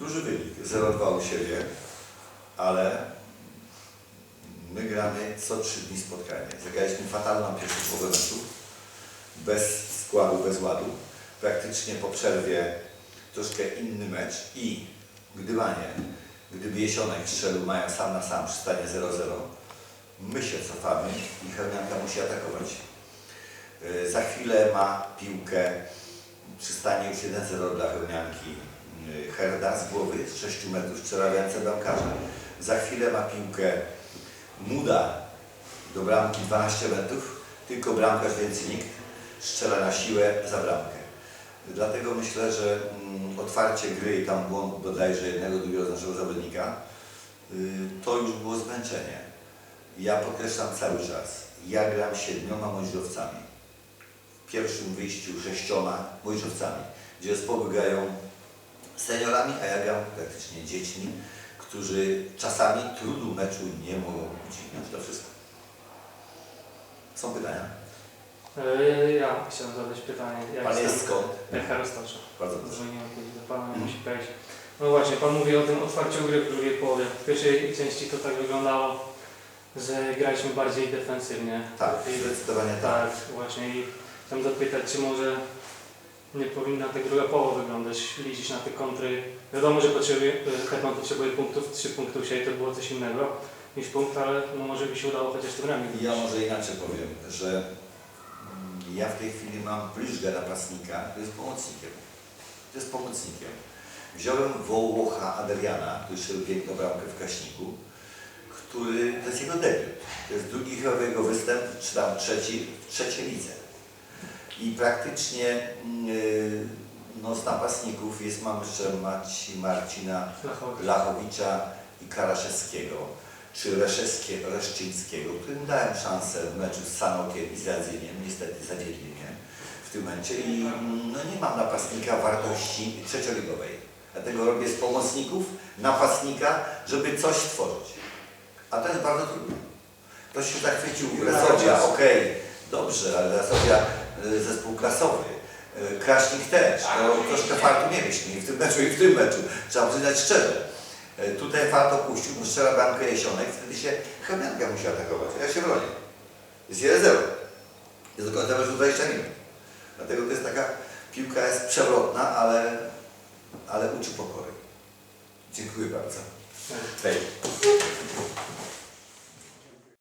Duży wynik, 0-2 u siebie, ale my gramy co 3 dni spotkanie. Zagraliśmy fatalną pierwszą połowę meczu, bez składu, bez ładu. Praktycznie po przerwie troszkę inny mecz i gdybanie, gdyby Jesionek strzelił mają sam na sam przy stanie 0-0, my się cofamy i Chełmianka musi atakować. Yy, Za chwilę ma piłkę przy stanie już 1-0 dla Chełmianki yy, Herda z głowy z 6 metrów ręce bramkarza. Za chwilę ma piłkę Muda do bramki 12 metrów, tylko bramkarz więcej nikt strzela na siłę za bramkę. Dlatego myślę, że mm, otwarcie gry i tam błąd bodajże jednego, drugiego z naszego zawodnika, y, to już było zmęczenie. Ja podkreślam cały czas, ja gram siedmioma młodzieżowcami. W pierwszym wyjściu sześcioma młodzieżowcami, gdzie zespoły seniorami, a ja gram praktycznie dziećmi, którzy czasami trudu meczu nie mogą udźwignąć. To wszystko. Są pytania? E, Ja chciałem zadać pytanie. Jak Pan jest skąd? Jaka roztacza? Bardzo proszę. Dzwoniłem kiedyś do Pana, Mhm. musi wejść. No właśnie, Pan mówi o tym otwarciu gry w drugiej połowie. W pierwszej części to tak wyglądało, że graliśmy bardziej defensywnie. Tak, I- zdecydowanie tak. tak, właśnie. I chciałem zapytać, czy może nie powinna ta druga połowa wyglądać, liczyć na te kontry. Wiadomo, że potrzebuje, e, Hetman potrzebuje punktów, trzy punktów dzisiaj to było coś innego niż punkt, ale no może by się udało chociaż tym ramię. Ja może inaczej powiem, że mm, ja w tej chwili mam Pliżgę napastnika, który jest pomocnikiem. To jest pomocnikiem. Wziąłem Wołocha Adriana, który strzelił piękną bramkę w Kraśniku, który, to jest jego debiut. To jest drugi chyba jego występ, czy tam trzeci, w trzeciej lidze. I praktycznie yy, no, z napastników jest, mam jeszcze Marci, Marcina Lachowi. Lachowicza i Karaszewskiego, czy Reszewskie, Reszczyńskiego, którym dałem szansę w meczu z Sanokiem i z niestety zawiedli mnie w tym momencie i mm, no, nie mam napastnika wartości trzecioligowej. Dlatego robię z pomocników napastnika, żeby coś stworzyć. A to jest bardzo trudne. Ktoś się zachwycił Resowia, okej, dobrze, ale Resowia y, zespół klasowy. Kraśnik też, to troszkę fartu mieliśmy i w tym meczu i w tym meczu, trzeba przyznać szczerze. Y, Tutaj fart opuścił, bo strzela bramkę Jesionek, wtedy się Chemianka musi atakować, ja się bronię. Jest 1-0. Jest do końca meczu 20 minut. Dlatego to jest taka, piłka jest przewrotna, ale, ale uczy pokory. Dziękuję bardzo. Hej.